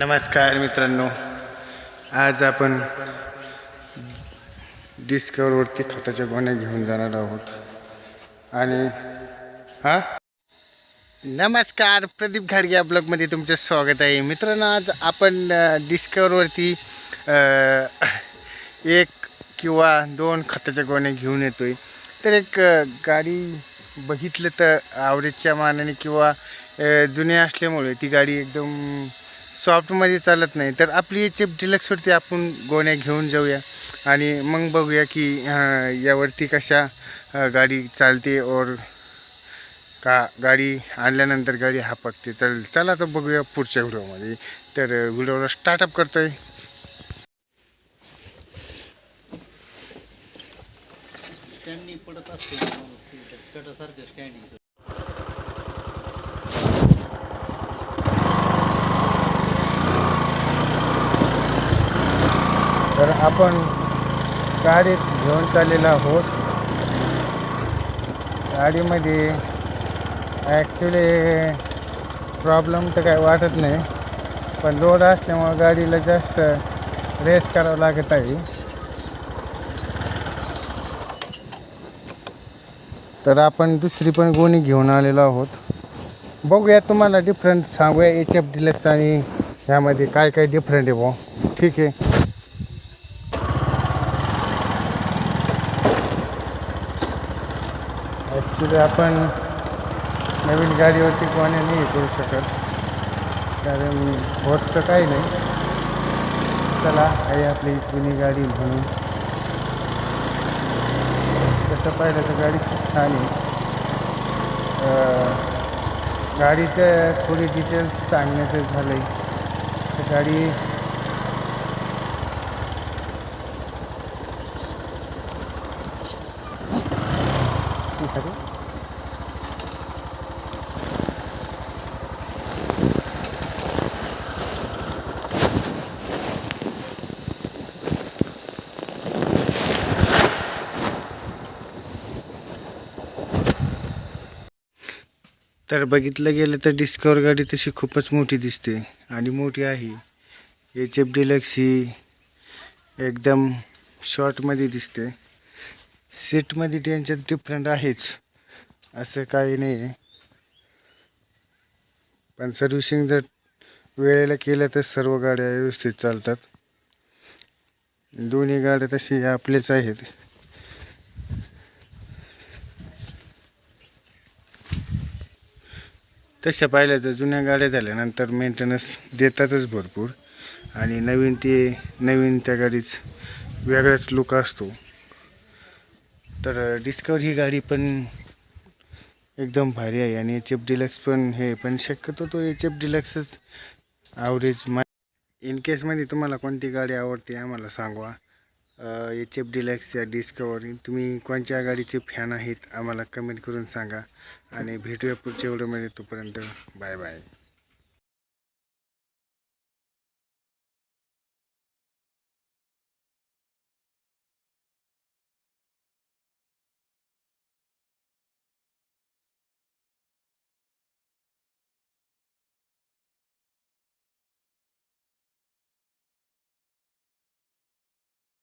नमस्कार मित्रांनो. आज आपण डिस्कवरवरती खताच्या गोण्या घेऊन जाणार आहोत. आणि हा? नमस्कार प्रदीप घाडगे या ब्लॉगमध्ये तुमचं स्वागत आहे. मित्रांनो आज आपण डिस्कवरवरती एक किंवा दोन खताच्या गोण्या घेऊन येतो आहे तर एक गाडी बघितलं तर आवरेजच्या मानाने किंवा जुने जुनी असल्यामुळे ती गाडी एकदम सॉफ्टमध्ये चालत नाही. तर आपली चिप डिलक्सवरती आपण गोण्या घेऊन जाऊया. आणि मग बघूया की यावरती कशा गाडी चालते और का गाडी आणल्यानंतर गाडी हापकते. तर चला तर बघूया पुढच्या व्हिडिओमध्ये. तर व्हिडिओला स्टार्टअप करतोय. स्टँडिंग पडत असते. स्टँडिंग तर आपण गाडीत घेऊन चाललेलो आहोत. गाडीमध्ये ॲक्च्युली प्रॉब्लेम तर काय वाटत नाही पण लोड असल्यामुळं गाडीला जास्त रेस करावं लागत आहे. तर आपण दुसरी पण गोणी घेऊन आलेलो आहोत. बघूया तुम्हाला डिफरन्स सांगूया एच एफ डिलक्स आणि ह्यामध्ये काय काय डिफरंट आहे भाऊ ठीक आहे. तिथे आपण नवीन गाडीवरती कोणी नाही करू शकत. कारण होत तर काही नाही. चला आहे आपली जुनी गाडी म्हणून तसं पाहिलं तर गाडी खूप छान आहे. गाडीचं थोडी डिटेल्स सांगण्याचं झालं आहे तर गाडी ठीक तर बघितलं गेलं तर डिस्कवर गाडी तशी खूपच मोठी दिसते आणि मोठी आहे. एच एफ डिलक्स ही एकदम शॉर्टमध्ये दिसते. सीटमध्ये त्यांच्यात डिफरंट आहेच. असं काही नाही आहे. पण सर्व्हिसिंग जर वेळेला केलं तर सर्व गाड्या व्यवस्थित चालतात. दोन्ही गाड्या तशी आपलेच आहेत. तशा पाहिल्या तर जुन्या गाड्या झाल्यानंतर मेंटेनन्स देतातच भरपूर. आणि नवीन ते नवीन त्या गाडीच वेगळाच लुक असतो. तर डिस्कवर ही गाडी पण एकदम भारी आहे आणि एच एफ डिलक्स पण हे पण शक्यतो तो एच एफ डिलक्सच ॲव्हरेज मा इन केसमध्ये तुम्हाला कोणती गाडी आवडते आम्हाला सांगवा. एच एफ डिलक्स या डिस्कवर तुम्ही कोणत्या गाडीचे फॅन आहेत आम्हाला कमेंट करून सांगा. आणि भेटूया पुढच्या व्हिडिओमध्ये. तोपर्यंत बाय बाय